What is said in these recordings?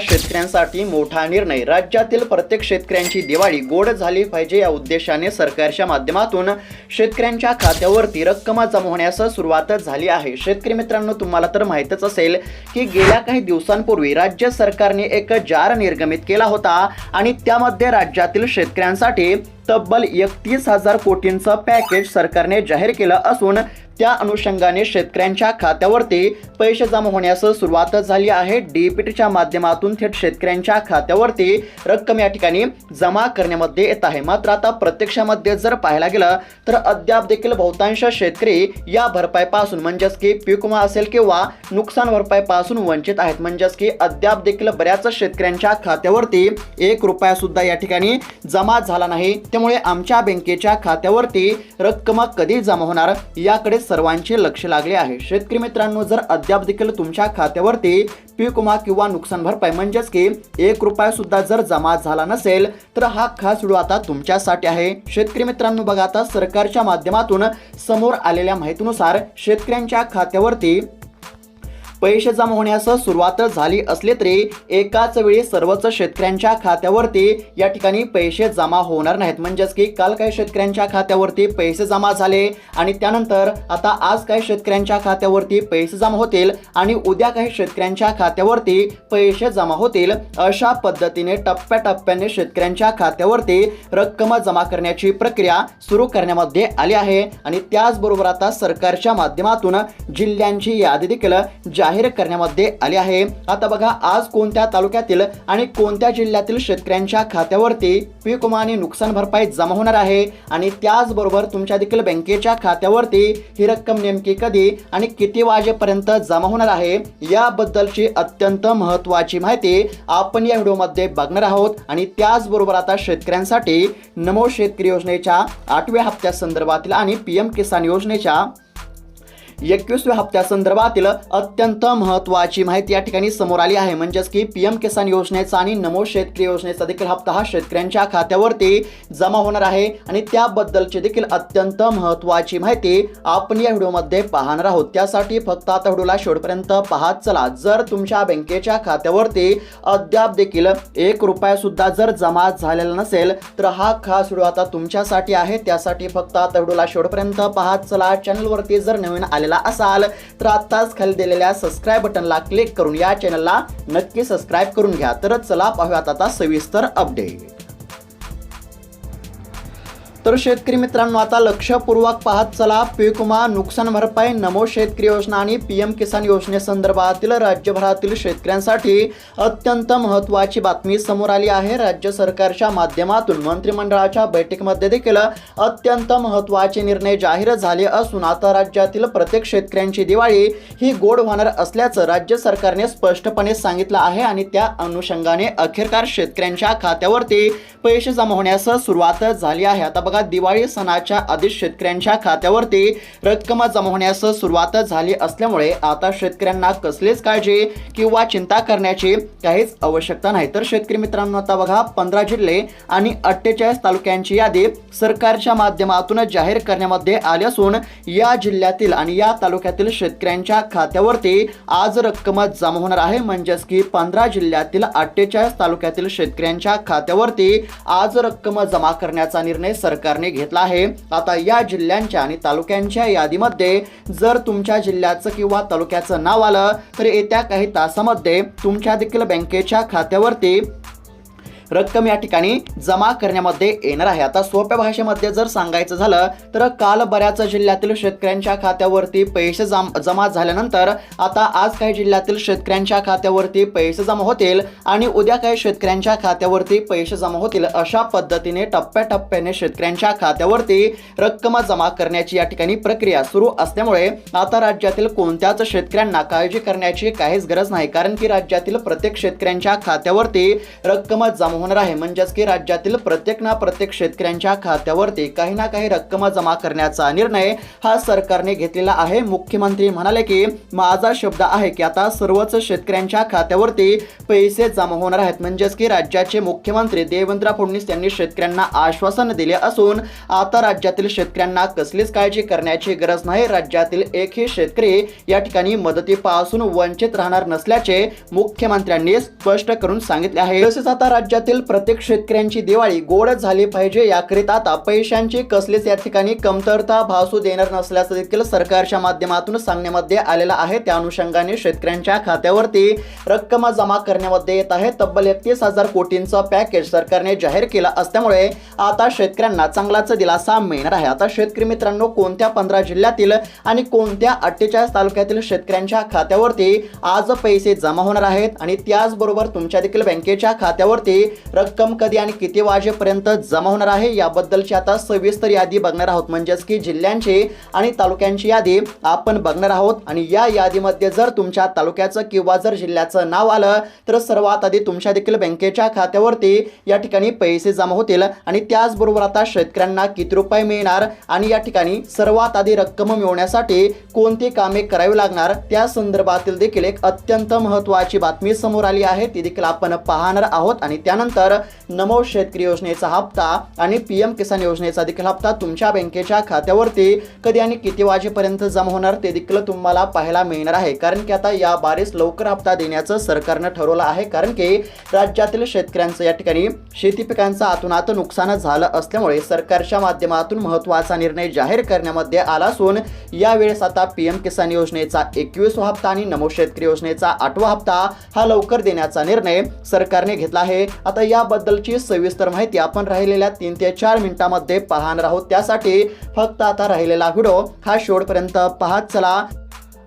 शेतकऱ्यांसाठी मोठा निर्णय. राज्यातील प्रत्येक शेतकऱ्यांची दिवाळी गोड झाली पाहिजे या उद्देशाने सरकारच्या माध्यमातून शेतकऱ्यांच्या खात्यावरती रक्कम जमा होण्यास सुरुवात झाली आहे. शेतकरी मित्रांनो तुम्हाला तर माहीतच असेल की गेल्या काही दिवसांपूर्वी राज्य सरकारने एक जार निर्गमित केला होता आणि त्यामध्ये राज्यातील शेतकऱ्यांसाठी तब्बल एकतीस हजार कोटींचं पॅकेज सरकारने जाहीर केलं असून त्या अनुषंगाने शेतकऱ्यांच्या खात्यावरती पैसे जमा होण्यास सुरुवात झाली आहे. डीपीटीच्या माध्यमातून थेट शेतकऱ्यांच्या खात्यावरती रक्कम या ठिकाणी जमा करण्यामध्ये येत आहे. मात्र आता प्रत्यक्षामध्ये जर पाहायला गेलं तर अद्याप देखील बहुतांश शेतकरी या भरपाईपासून म्हणजेच की पीक विमा असेल किंवा नुकसान भरपाईपासून वंचित आहेत. म्हणजेच की अद्याप देखील बऱ्याच शेतकऱ्यांच्या खात्यावरती एक रुपया सुद्धा या ठिकाणी जमा झाला नाही. त्यामुळे आमच्या बँकेच्या खात्यावरती रक्कम कधी जमा होणार याकडे सर्वांचे लक्ष लागले आहे. शेतकरी मित्रांनो जर अद्याप देखील तुमच्या खात्यावरती पीक विमा किंवा नुकसान भरपाई म्हणजेच की एक रुपया सुद्धा जर जमा झाला नसेल तर हा खास व्हिडिओ आता तुमच्यासाठी आहे. शेतकरी मित्रांनो बघा आता सरकारच्या माध्यमातून समोर आलेल्या माहितीनुसार शेतकऱ्यांच्या खात्यावरती पैसे जमा होण्यास सुरुवात झाली असली तरी एकाच वेळी सर्वच शेतकऱ्यांच्या खात्यावरती या ठिकाणी पैसे जमा होणार नाहीत. म्हणजेच की काल काही शेतकऱ्यांच्या खात्यावरती पैसे जमा झाले आणि त्यानंतर आता आज काही शेतकऱ्यांच्या खात्यावरती पैसे जमा होतील आणि उद्या काही शेतकऱ्यांच्या खात्यावरती पैसे जमा होतील अशा पद्धतीने टप्प्याटप्प्याने शेतकऱ्यांच्या खात्यावरती रक्कम जमा करण्याची प्रक्रिया सुरू करण्यामध्ये आली आहे. आणि त्याचबरोबर आता सरकारच्या माध्यमातून जिल्ह्यांची यादी देखील जाहीर करण्यामध्ये आले आहे. आता बघा आज कोणत्या तालुक्यातील आणि कोणत्या जिल्ह्यातील शेतकऱ्यांच्या खात्यावरती पीक विमा आणि नुकसान भरपाई जमा होणार आहे? आणि त्याचबरोबर तुमच्या देखील बँकेच्या खात्यावरती ही रक्कम नेमकी कधी आणि किती वाजेपर्यंत जमा होणार आहे? याबद्दलची अत्यंत महत्त्वाची माहिती आपण या व्हिडिओमध्ये बघणार आहोत. आणि त्याचबरोबर आता शेतकऱ्यांसाठी नमो शेतकरी योजनेच्या आठव्या हप्त्या संदर्भातील आणि पी एम किसान योजनेच्या एकवीसव्या हप्त्यासंदर्भातील अत्यंत महत्त्वाची माहिती या ठिकाणी समोर आली आहे. म्हणजेच की पी एम किसान योजनेचा आणि नमो शेतकरी योजनेचा देखील हप्ता हा शेतकऱ्यांच्या खात्यावरती जमा होणार आहे. आणि त्याबद्दलची देखील अत्यंत महत्त्वाची माहिती आपण या व्हिडिओमध्ये पाहणार आहोत. त्यासाठी फक्त आता व्हिडिओला शेवटपर्यंत पाहत चला. जर तुमच्या बँकेच्या खात्यावरती अद्याप देखील एक रुपया सुद्धा जर जमा झालेला नसेल तर हा खास व्हिडिओ आता तुमच्यासाठी आहे. त्यासाठी फक्त आता व्हिडिओला शेवटपर्यंत पाहत चला. चॅनलवरती जर नवीन आले झालेला असाल तर आत्ताच खाली दिलेल्या सबस्क्राईब बटनला क्लिक करून या चॅनलला नक्की सबस्क्राईब करून घ्या. तर चला पाहूयात आता सविस्तर अपडेट तर शेतकरी मित्रांनो आता लक्षपूर्वक पाहत चला. पीक विमा नुकसान भरपाई नमो शेतकरी योजना आणि पी एम किसान योजनेसंदर्भातील राज्यभरातील शेतकऱ्यांसाठी अत्यंत महत्त्वाची बातमी समोर आली आहे. राज्य सरकारच्या माध्यमातून मंत्रिमंडळाच्या बैठकीमध्ये देखील अत्यंत महत्त्वाचे निर्णय जाहीर झाले असून आता राज्यातील प्रत्येक शेतकऱ्यांची दिवाळी ही गोड होणार असल्याचं राज्य सरकारने स्पष्टपणे सांगितलं आहे आणि त्या अनुषंगाने अखेरकार शेतकऱ्यांच्या खात्यावरती पैसे जमा होण्यास सुरुवात झाली आहे. आता बघा दिवाळी सणाच्या आधीच शेतकऱ्यांच्या खात्यावरती रक्कम जमा होण्यास सुरुवात झाली असल्यामुळे आता शेतकऱ्यांना कसलीच काळजी किंवा चिंता करण्याची काहीच आवश्यकता नाही. तर शेतकरी मित्रांनो आता बघा पंधरा जिल्हे आणि अठ्ठेचाळीस तालुक्यांची यादी सरकारच्या माध्यमातून जाहीर करण्यामध्ये आली असून या जिल्ह्यातील आणि या तालुक्यातील शेतकऱ्यांच्या खात्यावरती आज रक्कम जमा होणार आहे. म्हणजेच की पंधरा जिल्ह्यातील अठ्ठेचाळीस तालुक्यातील शेतकऱ्यांच्या खात्यावरती आज रक्कम जमा करण्याचा निर्णय सरकार सरकारने घेतला आहे. आता या जिल्ह्यांच्या आणि तालुक्यांच्या यादीमध्ये जर तुमच्या जिल्ह्याचं किंवा तालुक्याचं नाव आलं तर येत्या काही तासामध्ये तुमच्या देखील बँकेच्या खात्यावरती रक्कम या ठिकाणी जमा करण्यामध्ये येणार आहे. आता सोप्या भाषेमध्ये जर सांगायचं झालं तर काल बऱ्याच जिल्ह्यातील शेतकऱ्यांच्या खात्यावरती पैसे जम जमा झाल्यानंतर आता आज काही जिल्ह्यातील शेतकऱ्यांच्या खात्यावरती पैसे जमा होतील आणि उद्या काही शेतकऱ्यांच्या खात्यावरती पैसे जमा होतील अशा पद्धतीने टप्प्याटप्प्याने शेतकऱ्यांच्या खात्यावरती रक्कम जमा करण्याची या ठिकाणी प्रक्रिया सुरू असल्यामुळे आता राज्यातील कोणत्याच शेतकऱ्यांना काळजी करण्याची काहीच गरज नाही. कारण की राज्यातील प्रत्येक शेतकऱ्यांच्या खात्यावरती रक्कम जमा जमा होणार आहे. म्हणजेच की राज्यातील प्रत्येक ना प्रत्येक शेतकऱ्यांच्या खात्यावरती काही ना काही रक्कम जमा करण्याचा निर्णय हा सरकारने घेतलेला आहे. मुख्यमंत्री म्हणाले की माझा शब्द आहे की आता सर्वच शेतकऱ्यांच्या खात्यावरती पैसे जमा होणार आहेत. म्हणजेच की राज्याचे मुख्यमंत्री देवेंद्र फडणवीस यांनी शेतकऱ्यांना आश्वासन दिले असून आता राज्यातील शेतकऱ्यांना कसलीच काळजी करण्याची गरज नाही. राज्यातील एकही शेतकरी या ठिकाणी मदतीपासून वंचित राहणार नसल्याचे मुख्यमंत्र्यांनी स्पष्ट करून सांगितले आहे. तसेच आता राज्यात राज्यातील प्रत्येक शेतकऱ्यांची दिवाळी गोड झाली पाहिजे याकरिता आता पैशांची कसलीच या ठिकाणी कमतरता भासू देणार नसल्याचं देखील सरकारच्या माध्यमातून सांगण्यामध्ये आलेलं आहे. त्या अनुषंगाने शेतकऱ्यांच्या खात्यावरती रक्कम जमा करण्यामध्ये येत आहे. तब्बल एकतीस हजार कोटींचं पॅकेज सरकारने जाहीर केलं असल्यामुळे आता शेतकऱ्यांना चांगलाच दिलासा मिळणार आहे. आता शेतकरी मित्रांनो कोणत्या पंधरा जिल्ह्यातील आणि कोणत्या अठ्ठेचाळीस तालुक्यातील शेतकऱ्यांच्या खात्यावरती आज पैसे जमा होणार आहेत? आणि त्याचबरोबर तुमच्या देखील बँकेच्या खात्यावरती रक्कम कधी आणि किती वाजेपर्यंत जमा होणार आहे याबद्दलची आता सविस्तर यादी बघणार आहोत. म्हणजेच की जिल्ह्यांची आणि तालुक्यांची यादी आपण बघणार आहोत. आणि या यादीमध्ये जर तुमच्या तालुक्याचं किंवा जर जिल्ह्याचं नाव आलं तर सर्वात आधी तुमच्या देखील बँकेच्या खात्यावरती या ठिकाणी पैसे जमा होतील. आणि त्याचबरोबर आता शेतकऱ्यांना किती रुपये मिळणार आणि या ठिकाणी सर्वात आधी रक्कम मिळवण्यासाठी कोणती कामे करावी लागणार त्या संदर्भातील देखील एक अत्यंत महत्त्वाची बातमी समोर आली आहे. ती देखील आपण पाहणार आहोत. आणि त्यानंतर त्यानंतर नमो शेतकरी योजनेचा हप्ता आणि पी एम किसान योजनेचा देखील हप्ता तुमच्या बँकेच्या खात्यावरती कधी आणि किती वाजेपर्यंत जमा होणार ते देखील तुम्हाला पाहायला मिळणार आहे. कारण की आता या बारीस लवकर हप्ता देण्याचं सरकारनं ठरवलं आहे. कारण की राज्यातील शेतकऱ्यांचं या ठिकाणी शेती पिकांचं आतूनात नुकसान झालं असल्यामुळे सरकारच्या माध्यमातून महत्त्वाचा निर्णय जाहीर करण्यामध्ये आला असून यावेळेस आता पी एम किसान योजनेचा एकवीसवा हप्ता आणि नमो शेतकरी योजनेचा आठवा हप्ता हा लवकर देण्याचा निर्णय सरकारने घेतला आहे. आता याबद्दलची सविस्तर माहिती आपण राहिलेल्या तीन ते चार मिनिटांमध्ये पाहणार आहोत. त्यासाठी फक्त आता राहिलेला व्हिडिओ हा शेवटपर्यंत पाहत चला.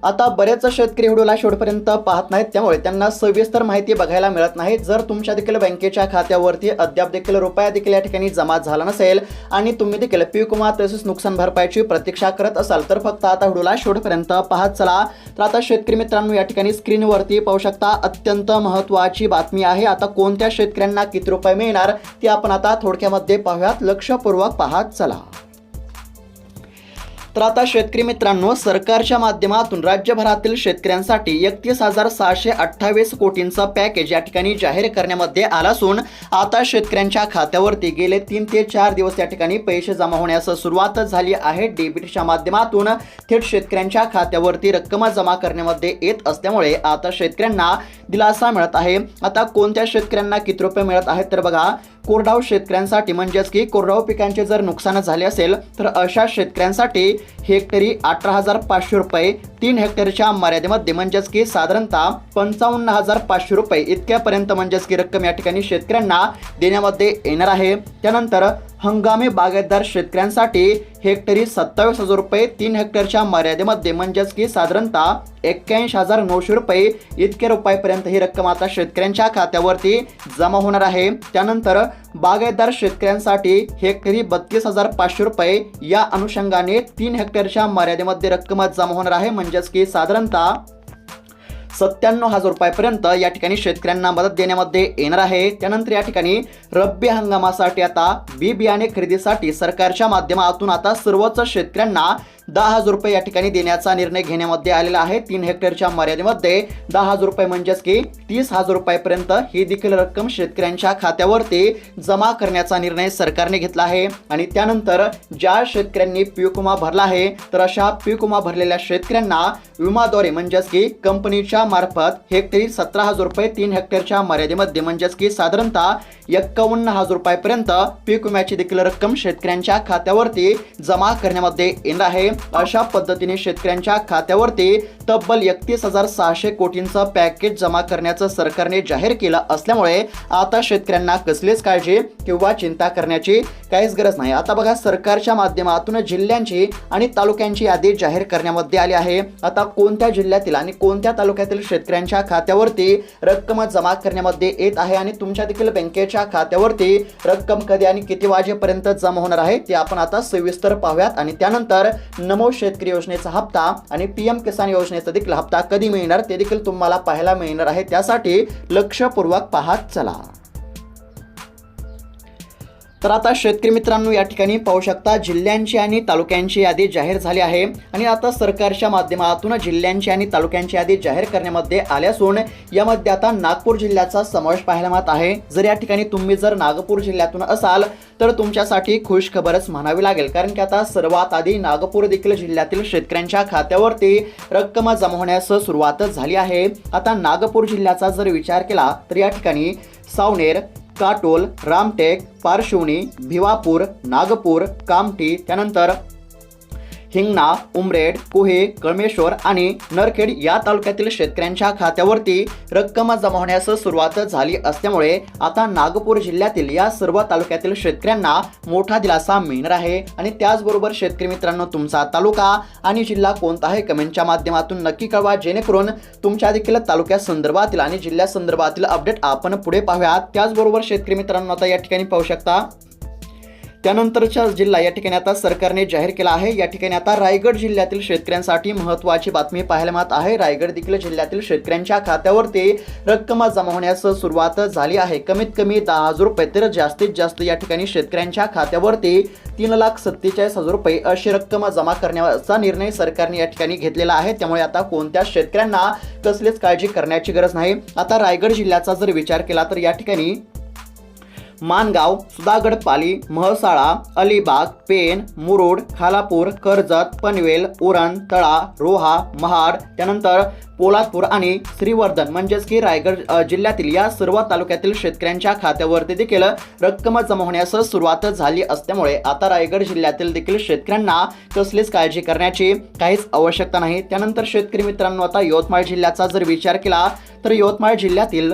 आता बरेच शेतकरी व्हिडिओला शेवटपर्यंत पाहत नाहीत त्यामुळे त्यांना सविस्तर माहिती बघायला मिळत नाही. जर तुमच्या देखील बँकेच्या खात्यावरती अद्याप देखील रुपया देखील या ठिकाणी जमा झाला नसेल आणि तुम्ही देखील पीक विमा तसेच नुकसान भरपाईची प्रतीक्षा करत असाल तर फक्त आता व्हिडिओला शेवटपर्यंत पाहत चला. तर आता शेतकरी मित्रांनो या ठिकाणी स्क्रीनवरती पाहू शकता अत्यंत महत्त्वाची बातमी आहे. आता कोणत्या शेतकऱ्यांना किती रुपये मिळणार ते आपण आता थोडक्यामध्ये पाहूयात. लक्षपूर्वक पाहत चला. तर आता शेतकरी मित्रांनो सरकारच्या माध्यमातून राज्यभरातील शेतकऱ्यांसाठी एकतीस हजार सहाशे अठ्ठावीस कोटींचा पॅकेज या ठिकाणी जाहीर करण्यामध्ये आला असून आता शेतकऱ्यांच्या खात्यावरती गेले तीन ते चार दिवस या ठिकाणी पैसे जमा होण्यास सुरुवात झाली आहे. डेबिटच्या माध्यमातून थेट शेतकऱ्यांच्या खात्यावरती रक्कम जमा करण्यामध्ये येत असल्यामुळे आता शेतकऱ्यांना दिलासा मिळत आहे. आता कोणत्या शेतकऱ्यांना किती रुपये मिळत आहेत तर बघा कोरडाव शेतकऱ्यांसाठी म्हणजेच की कोरडाव पिकांचे जर नुकसान झाले असेल तर अशा शेतकऱ्यांसाठी हेक्टरी अठरा हजार पाचशे रुपये तीन हेक्टरच्या मर्यादेमध्ये म्हणजेच की साधारणतः पंचावन्न हजार पाचशे रुपये इतक्यापर्यंत म्हणजेच की रक्कम या ठिकाणी शेतकऱ्यांना देण्यामध्ये येणार आहे. त्यानंतर हंगामी बागायतदार शेतकऱ्यांसाठी हेक्टरी सत्तावीस हजार रुपये तीन हेक्टरच्या मर्यादेमध्ये म्हणजेच की साधारणतः एक्क्याऐंशी हजार नऊशे रुपये इतक्या रुपयापर्यंत ही रक्कम आता शेतकऱ्यांच्या खात्यावरती जमा होणार आहे. त्यानंतर बागायतदार शेतकऱ्यांसाठी हेक्टरी बत्तीस हजार पाचशे रुपये या अनुषंगाने तीन हेक्टर हेक्टरच्या मर्यादेमध्ये रक्कम जमा होणार आहे. म्हणजेच की साधारणतः सत्त्याण्णव हजार रुपयापर्यंत या ठिकाणी शेतकऱ्यांना मदत देण्यामध्ये येणार आहे. त्यानंतर या ठिकाणी रब्बी हंगामासाठी आता बी बियाणे खरेदीसाठी सरकारच्या माध्यमातून आता सर्वच शेतकऱ्यांना दहा हजार रुपये या ठिकाणी देण्याचा निर्णय घेण्यामध्ये आलेला आहे. तीन हेक्टरच्या मर्यादेमध्ये दहा हजार रुपये म्हणजेच की तीस हजार रुपयापर्यंत ही देखील रक्कम शेतकऱ्यांच्या खात्यावरती जमा करण्याचा निर्णय सरकारने घेतला आहे. आणि त्यानंतर ज्या शेतकऱ्यांनी पीक विमा भरला आहे तर अशा पीक विमा भरलेल्या शेतकऱ्यांना विमाद्वारे म्हणजेच की कंपनीच्या मार्फत हेक्टरी सतरा हजार रुपये तीन हेक्टरच्या मर्यादेमध्ये म्हणजेच की साधारणतः एक्कावन्न हजार रुपयापर्यंत पीक विम्याची देखील रक्कम शेतकऱ्यांच्या खात्यावरती जमा करण्यामध्ये येणार आहे. अशा पद्धतीने शेतकऱ्यांच्या खात्यावरती तब्बल एकतीस हजार सहाशे कोटींचं पॅकेज जमा करण्याचं सरकारने जाहीर केलं असल्यामुळे आता शेतकऱ्यांना कसलीच काळजी किंवा चिंता करण्याची काहीच गरज नाही. आता बघा सरकारच्या माध्यमातून जिल्ह्यांची आणि तालुक्यांची यादी जाहीर करण्यामध्ये आली आहे. आता कोणत्या जिल्ह्यातील आणि कोणत्या तालुक्यातील शेतकऱ्यांच्या खात्यावरती रक्कम जमा करण्यामध्ये येत आहे आणि तुमच्या देखील बँकेच्या खात्यावरती रक्कम कधी आणि किती वाजेपर्यंत जमा होणार आहे ते आपण आता सविस्तर पाहूयात. आणि त्यानंतर नमो शेतकरी योजनेचा हप्ता आणि पी एम किसान योजनेचा देखील हप्ता कधी मिळणार ते देखील तुम्हाला पाहायला मिळणार आहे. त्यासाठी लक्षपूर्वक पाहत चला. तर आता शेतकरी मित्रांनो या ठिकाणी पाहू शकता जिल्ह्यांची आणि तालुक्यांची यादी जाहीर झाली आहे. आणि आता सरकारच्या माध्यमातून जिल्ह्यांची आणि तालुक्यांची यादी जाहीर करण्यामध्ये आली असून यामध्ये आता नागपूर जिल्ह्याचा समावेश पाहायला मिळत आहे. जर या ठिकाणी तुम्ही जर नागपूर जिल्ह्यातून असाल तर तुमच्यासाठी खुश खबरच म्हणावी लागेल. कारण की आता सर्वात आधी नागपूर देखील जिल्ह्यातील शेतकऱ्यांच्या खात्यावरती रक्कम जमा होण्यास सुरुवातच झाली आहे. आता नागपूर जिल्ह्याचा जर विचार केला तर या ठिकाणी सावनेर काटोल रामटेक पारशिवणी भिवापूर नागपूर कामठी त्यानंतर हिंगणा उमरेड कुहे कळमेश्वर आणि नरखेड या तालुक्यातील शेतकऱ्यांच्या खात्यावरती रक्कम जमा होण्यास सुरुवात झाली असल्यामुळे आता नागपूर जिल्ह्यातील या सर्व तालुक्यातील शेतकऱ्यांना मोठा दिलासा मिळणार आहे. आणि त्याचबरोबर शेतकरी मित्रांनो तुमचा तालुका आणि जिल्हा कोणता आहे कमेंटच्या माध्यमातून नक्की कळवा. जेणेकरून तुमच्या देखील तालुक्या संदर्भातील आणि जिल्ह्या संदर्भातील अपडेट आपण पुढे पाहूयात. त्याचबरोबर शेतकरी मित्रांनो आता या ठिकाणी पाहू शकता. त्यानंतरचा जिल्हा या ठिकाणी आता सरकारने जाहीर केला आहे. या ठिकाणी आता रायगड जिल्ह्यातील शेतकऱ्यांसाठी महत्त्वाची बातमी पाहायला मिळत आहे. रायगड देखील जिल्ह्यातील शेतकऱ्यांच्या खात्यावरती रक्कम जमा होण्यास सुरुवात झाली आहे. कमीत कमी दहा हजार रुपये तर जास्तीत जास्त या ठिकाणी शेतकऱ्यांच्या खात्यावरती तीन लाख सत्तेचाळीस हजार रुपये अशी रक्कम जमा करण्याचा निर्णय सरकारने या ठिकाणी घेतलेला आहे. त्यामुळे आता कोणत्या शेतकऱ्यांना कसलीच काळजी करण्याची गरज नाही. आता रायगड जिल्ह्याचा जर विचार केला तर या ठिकाणी मानगाव सुधागड पाली म्हसाळा अलिबाग पेन मुरुड खालापूर कर्जत पनवेल उरण तळा रोहा महाड त्यानंतर पोलादपूर आणि श्रीवर्धन म्हणजेच की रायगड जिल्ह्यातील या सर्व तालुक्यातील शेतकऱ्यांच्या खात्यावरती देखील रक्कम जमा होण्यास सुरुवात झाली असल्यामुळे आता रायगड जिल्ह्यातील देखील शेतकऱ्यांना कसलीच काळजी करण्याची काहीच आवश्यकता नाही. त्यानंतर शेतकरी मित्रांनो आता यवतमाळ जिल्ह्याचा जर विचार केला तर यवतमाळ जिल्ह्यातील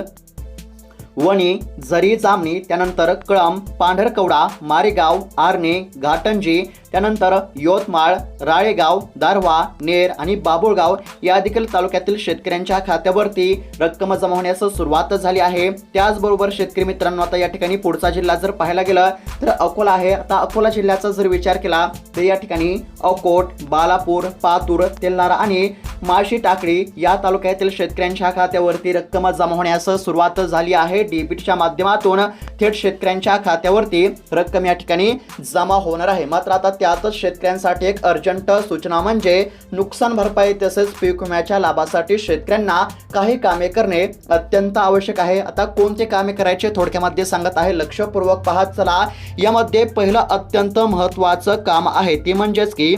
वणी झरी जामणी त्यानंतर कळम पांढरकवडा मारेगाव आर्णे घाटंजी त्यानंतर यवतमाळ राळेगाव दारवा नेर आणि बाबुळगाव या देखील तालुक्यातील शेतकऱ्यांच्या खात्यावरती रक्कम जमा होण्यास सुरुवात झाली आहे. त्याचबरोबर शेतकरी मित्रांनो आता या ठिकाणी पुढचा जिल्हा जर पाहायला गेलं तर अकोला आहे. आता अकोला जिल्ह्याचा जर विचार केला तर या ठिकाणी अकोट बालापूर पातूर तेलनारा आणि माळशी टाकळी या तालुक्यातील शेतकऱ्यांच्या खात्यावरती रक्कम जमा होण्यास सुरुवात झाली आहे. डेबिटच्या माध्यमातून थेट शेतकऱ्यांच्या खात्यावरती रक्कम या ठिकाणी जमा होणार आहे. मात्र आता त्यातच शेतकऱ्यांसाठी एक अर्जंट सूचना म्हणजे नुकसान भरपाई तसेच पीक विम्याच्या लाभासाठी शेतकऱ्यांना काही कामे करणे अत्यंत आवश्यक आहे. आता कोणते कामे करायचे थोडक्यामध्ये सांगत आहे. लक्षपूर्वक पाहत चला. यामध्ये पहिलं अत्यंत महत्त्वाचं काम आहे. ते म्हणजेच की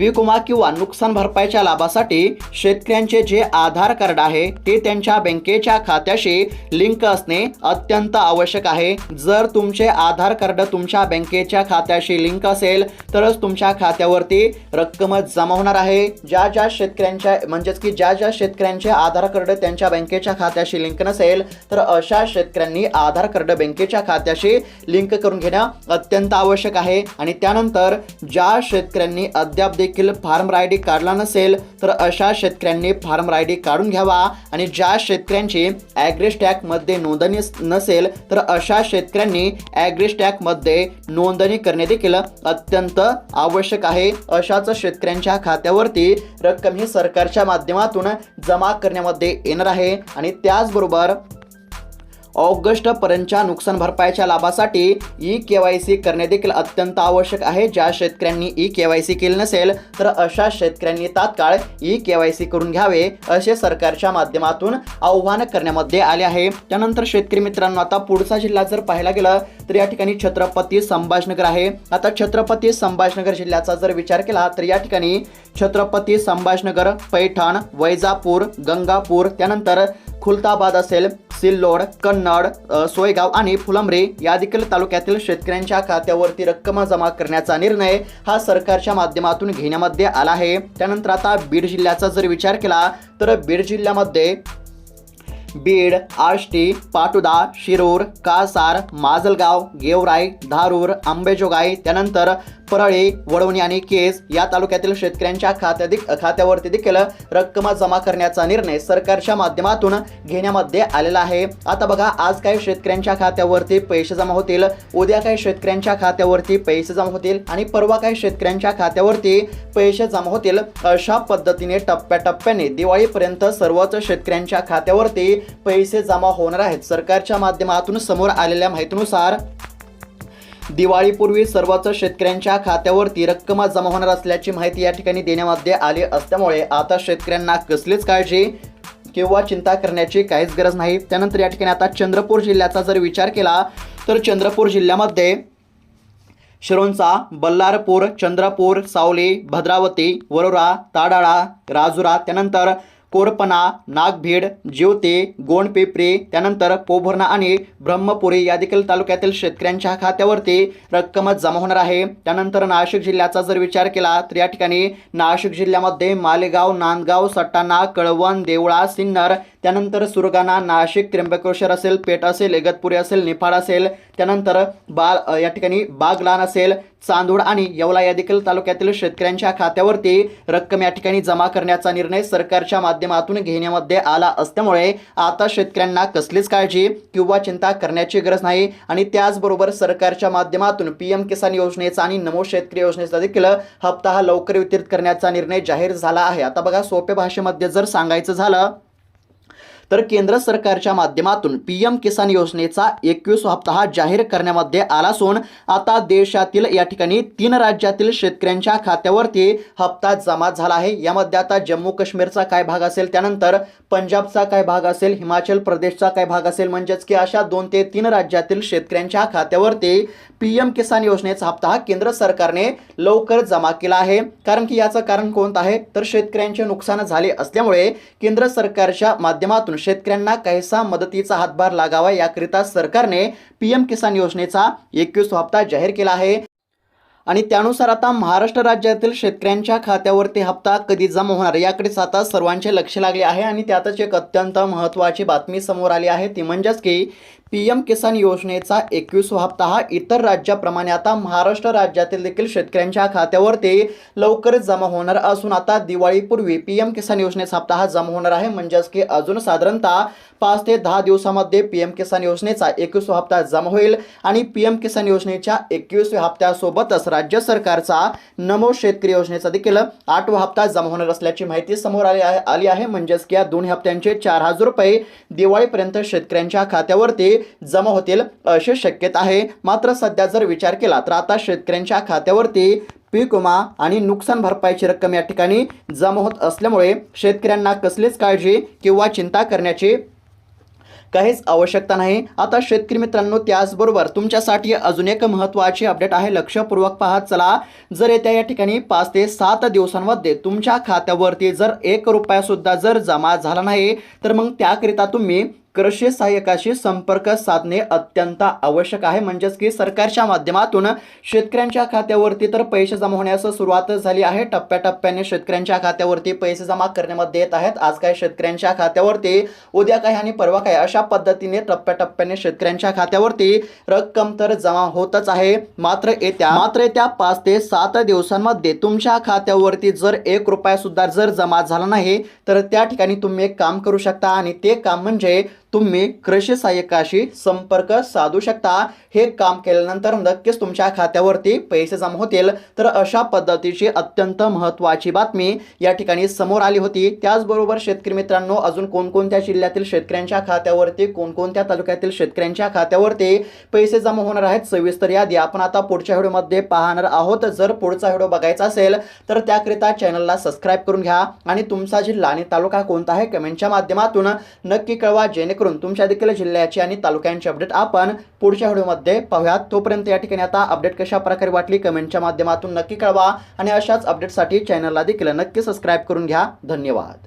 पीक विमा किंवा नुकसान भरपाईच्या लाभासाठी शेतकऱ्यांचे जे आधार कार्ड आहे ते त्यांच्या बँकेच्या खात्याशी लिंक असणे अत्यंत आवश्यक आहे. जर तुमचे आधार कार्ड तुमच्या बँकेच्या खात्याशी लिंक असेल तरच तुमच्या खात्यावरती रक्कम जमा होणार आहे. ज्या ज्या शेतकऱ्यांच्या म्हणजेच की ज्या ज्या शेतकऱ्यांचे आधार कार्ड त्यांच्या बँकेच्या खात्याशी लिंक नसेल तर अशा शेतकऱ्यांनी आधार कार्ड बँकेच्या खात्याशी लिंक करून घेणं अत्यंत आवश्यक आहे. आणि त्यानंतर ज्या शेतकऱ्यांनी अद्याप देखील देखील फार्म आय डी काढला नसेल तर अशा शेतकऱ्यांनी फार्म आय डी काढून घ्यावा. आणि ज्या शेतकऱ्यांची ॲग्रेस नोंदणी नसेल तर अशा शेतकऱ्यांनी ॲग्रेस नोंदणी करणे देखील अत्यंत आवश्यक आहे. अशाच शेतकऱ्यांच्या खात्यावरती रक्कम ही सरकारच्या माध्यमातून जमा करण्यामध्ये येणार आहे. आणि त्याचबरोबर ऑगस्टपर्यंतच्या नुकसान भरपाईच्या लाभासाठी ई के वाय सी करणे देखील अत्यंत आवश्यक आहे. ज्या शेतकऱ्यांनी ई के वाय सी केली नसेल तर अशा शेतकऱ्यांनी तात्काळ ई के वाय सी करून घ्यावे असे सरकारच्या माध्यमातून आव्हान करण्यामध्ये आले आहे. त्यानंतर शेतकरी मित्रांनो आता पुढचा जिल्हा जर पाहायला गेलं तर या ठिकाणी छत्रपती संभाजनगर आहे. आता छत्रपती संभाजनगर जिल्ह्याचा जर विचार केला तर या ठिकाणी छत्रपती संभाजनगर पैठण वैजापूर गंगापूर त्यानंतर खुलताबाद असेल सिल्लोड कन्नड सोयगाव आणि फुलंब्री या देखील तालुक्यातील शेतकऱ्यांच्या खात्यावरती रक्कम जमा करण्याचा निर्णय हा सरकारच्या माध्यमातून घेण्यामध्ये आला आहे. त्यानंतर आता बीड जिल्ह्याचा जर विचार केला तर बीड जिल्ह्यामध्ये बीड आष्टी पाटुदा शिरूर कासार माजलगाव गेवराई धारूर आंबेजोगाई त्यानंतर परळी वडवणी आणि केस या तालुक्यातील शेतकऱ्यांच्या खात्या खात्यावरती देखील रक्कम जमा करण्याचा निर्णय सरकारच्या माध्यमातून घेण्यामध्ये आलेला आहे. आता बघा आज काही शेतकऱ्यांच्या खात्यावरती पैसे जमा होतील उद्या काही शेतकऱ्यांच्या खात्यावरती पैसे जमा होतील आणि परवा काही शेतकऱ्यांच्या खात्यावरती पैसे जमा होतील अशा पद्धतीने टप्प्याटप्प्याने दिवाळीपर्यंत सर्वच शेतकऱ्यांच्या खात्यावरती पैसे जमा होणार आहेत. सरकारच्या माध्यमातून समोर आलेल्या माहितीनुसार दिवाळीपूर्वी सर्वच शेतकऱ्यांच्या खात्यावरती रक्कम जमा होणार असल्याची माहिती या ठिकाणी देण्यामध्ये आली असल्यामुळे आता शेतकऱ्यांना कसलीच काळजी किंवा चिंता करण्याची काहीच गरज नाही. त्यानंतर या ठिकाणी आता चंद्रपूर जिल्ह्याचा जर विचार केला तर चंद्रपूर जिल्ह्यामध्ये शिरोंचा बल्लारपूर चंद्रपूर सावली भद्रावती वरोरा ताडाळा राजुरा त्यानंतर कोरपणा नागभीड ज्योते गोंडपेपरे त्यानंतर पोभरणा आणि ब्रह्मपुरी या देखील तालुक्यातील शेतकऱ्यांच्या खात्यावरती रक्कम जमा होणार आहे. त्यानंतर नाशिक जिल्ह्याचा जर विचार केला तर या ठिकाणी नाशिक जिल्ह्यामध्ये मालेगाव नांदगाव सट्टाणा कळवण देवळा सिन्नर त्यानंतर सुरगाणा नाशिक त्र्यंबकेश्वर असेल पेठ असेल इगतपुरी असेल निफाड असेल त्यानंतर बाल या ठिकाणी बागलान असेल चांदूड आणि येवला या देखील तालुक्यातील शेतकऱ्यांच्या खात्यावरती रक्कम या ठिकाणी जमा करण्याचा निर्णय सरकारच्या माध्यमातून घेण्यामध्ये आला असल्यामुळे आता शेतकऱ्यांना कसलीच काळजी किंवा चिंता करण्याची गरज नाही आणि त्याचबरोबर सरकारच्या माध्यमातून पी एम किसान योजनेचा आणि नमो शेतकरी योजनेचा देखील हप्ता हा लवकर वितरित करण्याचा निर्णय जाहीर झाला आहे. आता बघा सोप्या भाषेमध्ये जर सांगायचं झालं तर केंद्र सरकारच्या माध्यमातून पी एम किसान योजनेचा एकवीस हप्ता हा जाहीर करण्यामध्ये आला असून आता देशातील या ठिकाणी तीन राज्यातील शेतकऱ्यांच्या खात्यावरती हप्ता जमा झाला आहे. यामध्ये आता जम्मू काश्मीरचा काय भाग असेल त्यानंतर पंजाबचा काय भाग असेल हिमाचल प्रदेशचा काय भाग असेल म्हणजेच की अशा दोन ते तीन राज्यातील शेतकऱ्यांच्या खात्यावरती पी एम किसान योजनेचा हप्ता हा केंद्र सरकारने लवकर जमा केला आहे. कारण की याचं कारण कोणतं आहे? तर शेतकऱ्यांचे नुकसान झाले असल्यामुळे केंद्र सरकारच्या माध्यमातून शेतकऱ्यांना काहीसा मदतीचा हातभार लागावा याकरिता सरकारने पीएम किसान योजनेचा एकवीस हप्ता जाहीर केला आहे. आणि त्यानुसार आता महाराष्ट्र राज्यातील शेतकऱ्यांच्या खात्यावरती हप्ता कधी जमा होणार याकडेच आता सर्वांचे लक्ष लागले आहे. आणि त्यातच एक अत्यंत महत्त्वाची बातमी समोर आली आहे. ती म्हणजेच की पी एम किसान योजनेचा एकवीस हप्ता हा इतर राज्याप्रमाणे आता महाराष्ट्र राज्यातील देखील शेतकऱ्यांच्या खात्यावरती लवकरच जमा होणार असून आता दिवाळीपूर्वी पी एम किसान योजनेचा हप्ता हा जमा होणार आहे. म्हणजेच की अजून साधारणतः पाच ते दहा दिवसामध्ये पी एम किसान योजनेचा एकवीस हप्ता जमा होईल आणि पी एम किसान योजनेच्या एकवीसव्या हप्त्यासोबतच राज्य सरकारचा नमो शेतकरी योजनेचा देखील आठवा हप्ता जमा होणार असल्याची माहिती समोर आली आहे आली आहे. म्हणजेच की या दोन्ही हप्त्यांचे चार हजार रुपये दिवाळीपर्यंत शेतकऱ्यांच्या खात्यावरती जमा होतील अशी शक्यता आहे. मात्र सध्या जर विचार केला तर आता शेतकऱ्यांच्या खात्यावरती पीक विमा आणि नुकसान भरपाईची रक्कम या ठिकाणी जमा होत असल्यामुळे शेतकऱ्यांना कसलीच काळजी किंवा चिंता करण्याची काहीच आवश्यकता नाही. आता शेतकरी मित्रांनो त्याचबरोबर तुमच्यासाठी अजून एक महत्त्वाची अपडेट आहे. लक्षपूर्वक पाहत चला. जर येत्या या ठिकाणी पाच ते सात दिवसांमध्ये तुमच्या खात्यावरती जर एक रुपयासुद्धा जर जमा झाला नाही तर मग त्याकरिता तुम्ही कृषी सहाय्यकाशी संपर्क साधणे अत्यंत आवश्यक आहे. म्हणजेच की सरकारच्या माध्यमातून शेतकऱ्यांच्या खात्यावरती तर पैसे जमा होण्यास सुरुवात झाली आहे. टप्प्याटप्प्याने शेतकऱ्यांच्या खात्यावरती पैसे जमा करण्यामध्ये येत आहेत. आज काय शेतकऱ्यांच्या खात्यावरती उद्या काय आणि परवा काय अशा पद्धतीने टप्प्याटप्प्याने शेतकऱ्यांच्या खात्यावरती रक्कम तर जमा होतच आहे. मात्र येत्या मात्र येत्या पाच ते सात दिवसांमध्ये तुमच्या खात्यावरती जर एक रुपया सुद्धा जर जमा झाला नाही तर त्या ठिकाणी तुम्ही एक काम करू शकता आणि ते काम म्हणजे तुम्ही कृषी सहाय्यकाशी संपर्क साधू शकता. हे काम केल्यानंतर नक्कीच तुमच्या खात्यावरती पैसे जमा होतील. तर अशा पद्धतीची अत्यंत महत्त्वाची बातमी या ठिकाणी समोर आली होती. त्याचबरोबर शेतकरी मित्रांनो अजून कोणकोणत्या जिल्ह्यातील शेतकऱ्यांच्या खात्यावरती कोणकोणत्या तालुक्यातील शेतकऱ्यांच्या खात्यावरती पैसे जमा होणार आहेत सविस्तर यादी आपण आता पुढच्या व्हिडिओमध्ये पाहणार आहोत. जर पुढचा व्हिडिओ बघायचा असेल तर त्याकरिता चॅनलला सबस्क्राईब करून घ्या. आणि तुमचा जिल्हा आणि तालुका कोणता आहे कमेंटच्या माध्यमातून नक्की कळवा. जेणेकरून तुमच्या देखील जिल्ह्याची आणि तालुक्यांची अपडेट आपण पुढच्या व्हिडिओमध्ये पाहूयात. तोपर्यंत या ठिकाणी आता अपडेट कशा प्रकारे वाटली कमेंटच्या माध्यमातून नक्की कळवा आणि अशाच अपडेटसाठी चॅनलला देखील नक्की सबस्क्राईब करून घ्या. धन्यवाद.